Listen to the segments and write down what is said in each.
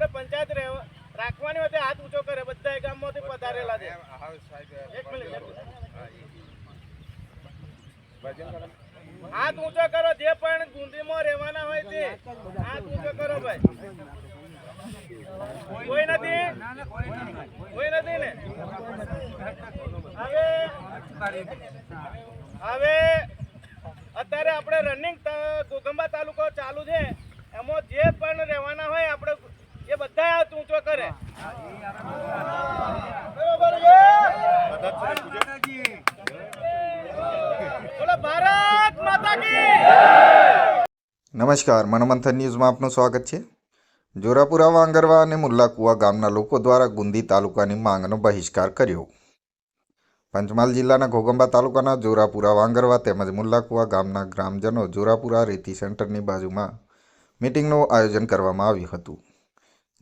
આપણે પંચાયત રાખવાની હોય હાથ ઊંચો કરે બધા ગામમાંથી પધારેલા છે. એક મિનિટ હાથ ઊંચો કરો જે પણ ગુંદીમાં રહેવાના હોય તે. હાથ ઊંચો કરો ભાઈ. કોઈ નથી? કોઈ નથી ને? હવે હવે અત્યારે આપણે રનિંગ ગોગંબા તાલુકો ચાલુ છે. એમાં જે પણ રહેવાના હોય આપણે બધા હાથ ઊંચો કરે. બરોબર છે? બોલો ભારત માતા કી નમસ્કાર મનોમંથન ન્યૂઝમાં આપનું સ્વાગત છે. જોરાપુરા વાંગરવા અને મુલ્લાકુવા ગામના લોકો દ્વારા ગુંદી તાલુકાની માંગનો બહિષ્કાર કર્યો. પંચમહાલ જિલ્લાના ઘોગંબા તાલુકાના જોરાપુરા વાંગરવા તેમજ મુલ્લાકુવા ગામના ગ્રામજનો જોરાપુરા રેતી સેન્ટરની બાજુમાં મિટિંગનું આયોજન કરવામાં આવ્યું હતું.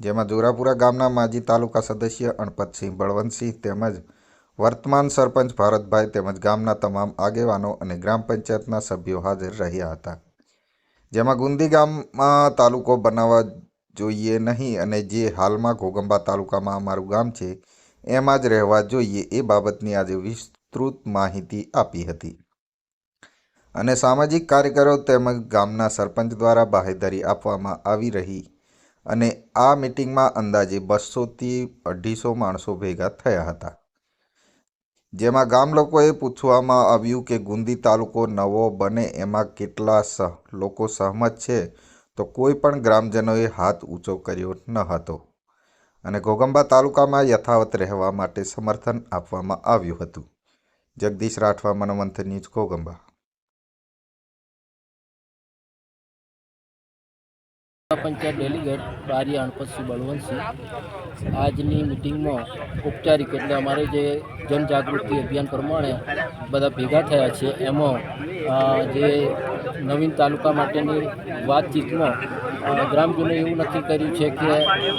જેમાં જોરાપુરા ગામના માજી તાલુકા સદસ્ય અણપતસિંહ બળવંતસિંહ તેમજ વર્તમાન સરપંચ ભારતભાઈ તેમજ ગામના તમામ આગેવાનો અને ગ્રામ પંચાયતના સભ્યો હાજર રહ્યા હતા. જેમાં ગુંદી ગામમાં તાલુકો બનાવવા જોઈએ નહીં અને જે હાલમાં ઘોગંબા તાલુકામાં અમારું ગામ છે, એમાં જ રહેવા જોઈએ એ બાબતની આજે વિસ્તૃત માહિતી આપી હતી. અને સામાજિક કાર્યકરો તેમજ ગામના સરપંચ દ્વારા બાહેધરી આપવામાં આવી રહી અને આ મિટિંગમાં અંદાજે બસોથી અઢીસો માણસો ભેગા થયા હતા. જેમાં ગામ લોકોએ પૂછવામાં આવ્યું કે ગુંદી તાલુકો નવો બને એમાં કેટલા સહ લોકો સહમત છે? તો કોઈ પણ ગ્રામજનોએ હાથ ઊંચો કર્યો ન હતો. અને ઘોગંબા તાલુકામાં યથાવત રહેવા માટે સમર્થન આપવામાં આવ્યું હતું. Jagdish Rathwa, Manomanthan news Ghoghamba panchayat delegate Bari Anpatsinh Balvantsinh. આજની મિટિંગમાં ઔપચારિક એટલે અમારે જે જનજાગૃતિ અભિયાન પ્રમાણે બધા ભેગા થયા છે, એમાં જે નવીન તાલુકા માટેની વાતચીતમાં ગ્રામજનોએ એવું નક્કી કર્યું છે કે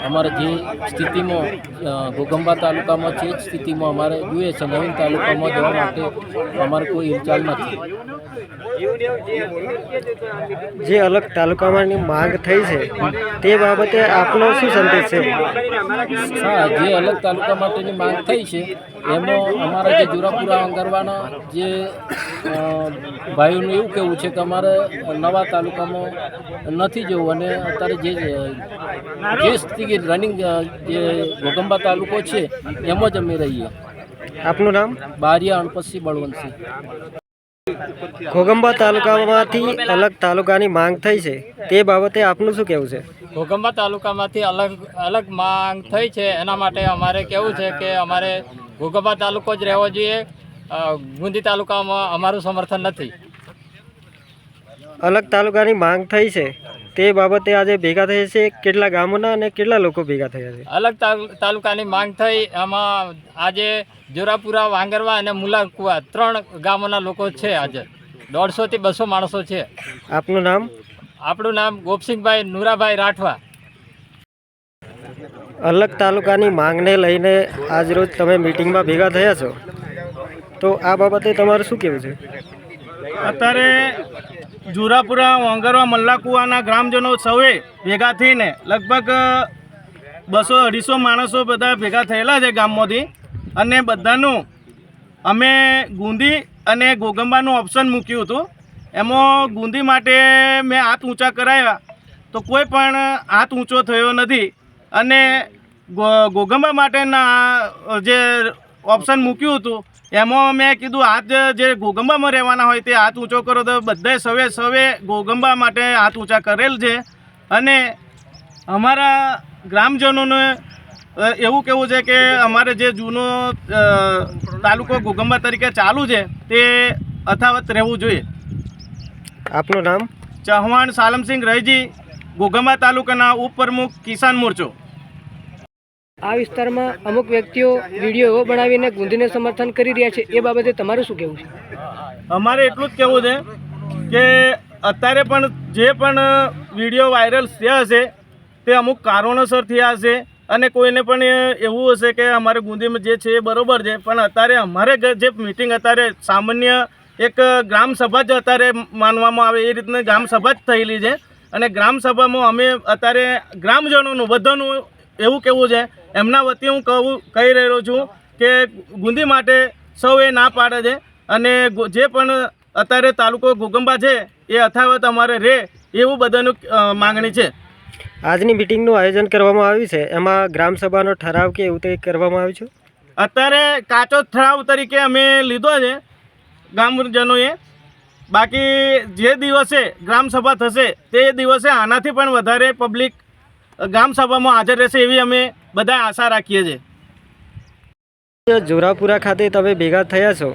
અમારે જે સ્થિતિમાં ગોગંબા તાલુકામાં છે જ સ્થિતિમાં અમારે જોઈએ છે. નવીન તાલુકામાં જવા માટે અમારે કોઈ હિલચાલ નથી. જે અલગ તાલુકામાંની માંગ થઈ છે તે બાબતે આપનો શું સંદેશ છે? હા જે અલગ તાલુકા માટેની માંગ થઈ છે એમાં અમારા જે જુરાપુરા અંગરવાના જે ભાઈઓનું એવું કહેવું છે કે અમારે નવા તાલુકામાં નથી જવું અને અત્યારે જે જે સ્થિતિ રનિંગ જે ભોગંબા તાલુકો છે એમાં જ અમે રહીએ. આપનું નામ? બારિયા અણપતસિંહ બળવંતસિંહ. ઘોગંબા તાલુકામાંથી અલગ તાલુકાની માંગ થઈ છે. તે બાબતે આપનું શું કહેવું છે? ઘોગંબા તાલુકામાંથી અલગ અલગ માંગ થઈ છે. એના માટે અમારે કેવું છે કે અમારે ઘોગંબા તાલુકો જ રહેવો જોઈએ. ગુંદી તાલુકામાં અમારું સમર્થન નથી. અલગ તાલુકાની માંગ થઈ છે. તે બાબતે આજે ભેગા થયા છે. કેટલા ગામોના અને કેટલા લોકો ભેગા થયા છે? અલગ તાલુકાની માંગ થઈ. એમાં આજે જોરાપુરા વાંગરવા અને મુલાકુવા ત્રણ ગામોના લોકો છે આજે. દોઢસોથી બસો માણસો છે. આપનું નામ? આપણું નામ ગોપસિંહભાઈ નુરાભાઈ રાઠવા. અલગ તાલુકાની માંગને લઈને આજરોજ તમે મિટિંગમાં ભેગા થયા છો. તો આ બાબતે તમારું શું કહેવું છે? અત્યારે જુરાપુરા, વાંગરવા, મલ્લાકુવાના ગ્રામજનો સૌએ ભેગા થઈને લગભગ બસો અઢીસો માણસો બધા ભેગા થયેલા છે ગામમાંથી. અને બધાનું અમે ગુંદી અને ગોગંબાનું ઓપ્શન મૂક્યું હતું. એમાં ગુંદી માટે મેં હાથ ઊંચા કરાવ્યા. તો કોઈ પણ હાથ ઊંચો થયો નથી. અને ગોગંબા માટેના જે ઓપ્શન મૂક્યું હતું એમાં મેં કીધું હાથ જે ગોગંબામાં રહેવાના હોય તે હાથ ઊંચો કરો. તો બધાએ સવે સવે ગોગંબા માટે હાથ ઊંચા કરેલ છે. અને અમારા ગ્રામજનોને એવું કહેવું છે કે અમારે જે જૂનો તાલુકો ગોગંબા તરીકે ચાલુ છે તે અથાવત રહેવું જોઈએ. આપનું નામ? ચૌહાણ સાલમસિંહ રહીજી ગોગંબા તાલુકાના ઉપપ્રમુખ કિસાન મોરચો. આ વિસ્તારમાં અમુક વ્યક્તિઓ વીડિયો એવો બનાવીને ગુંદીને સમર્થન કરી રહ્યા છે, એ બાબતે તમારું શું કહેવું છે? અમારે એટલું જ કહેવું છે કે અત્યારે પણ જે પણ વીડિયો વાયરલ થયા હશે, તે અમુક કારણોસર થયા હશે અને કોઈને પણ એવું હશે કે અમારે ગુંદીમાં જે છે એ બરાબર છે, પણ અત્યારે અમારે જે મિટિંગ અત્યારે સામાન્ય એક ગ્રામસભા જ અત્યારે માનવામાં આવે, એ રીતની ગ્રામસભા જ થયેલી છે અને ગ્રામસભામાં અમે અત્યારે ગ્રામજનોનું, બધાનું એવું કહેવું છે એમના વતી હું કહું કહી રહ્યો છું કે ગુંદી માટે સૌએ ના પાડે છે અને જે પણ અત્યારે તાલુકો ઘોગંબા છે એ અથાવત અમારે રહે એવું બધાનું માગણી છે. આજની મિટિંગનું આયોજન કરવામાં આવ્યું છે. એમાં ગ્રામસભાનો ઠરાવ કે એવું કંઈ કરવામાં આવ્યું છે? અત્યારે કાચો ઠરાવ તરીકે અમે લીધો છે ગામજનોએ. બાકી જે દિવસે ગ્રામસભા થશે તે દિવસે આનાથી પણ વધારે પબ્લિક ગ્રામસભામાં હાજર રહેશે એવી અમે બધા આશા રાખીએ છીએ. જોરાપુરા ખાતે તમે ભેગા થયા છો.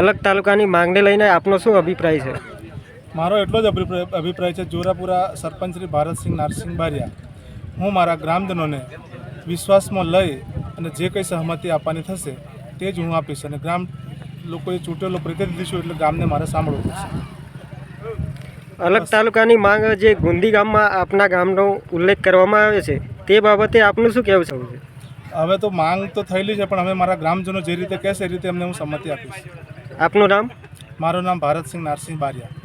અલગ તાલુકાની માંગને લઈને આપનો શું અભિપ્રાય છે? મારો એટલો જ અભિપ્રાય અભિપ્રાય છે જોરાપુરા સરપંચ શ્રી ભારતસિંહ નારસિંહ બારિયા હું મારા ગ્રામજનોને વિશ્વાસમાં લઈ અને જે કંઈ સહમતિ આપવાની થશે તે જ હું આપીશ અને ગ્રામ લોકોએ ચૂંટેલો પ્રતિનિધિ છું એટલે ગામને મારે સાંભળવું પડશે. અલગ તાલુકાની માંગ જે ગુંદી ગામમાં આપના ગામનો ઉલ્લેખ કરવામાં આવે છે તે બાબતે આપનું શું કહેવું છે? હવે તો માંગ તો થયેલી છે પણ હવે મારા ગ્રામજનો જે રીતે કહેશે એ રીતે અમને હું સંમતિ આપીશ. આપનું નામ? મારું નામ ભારતસિંહ નારસિંહ બારિયા.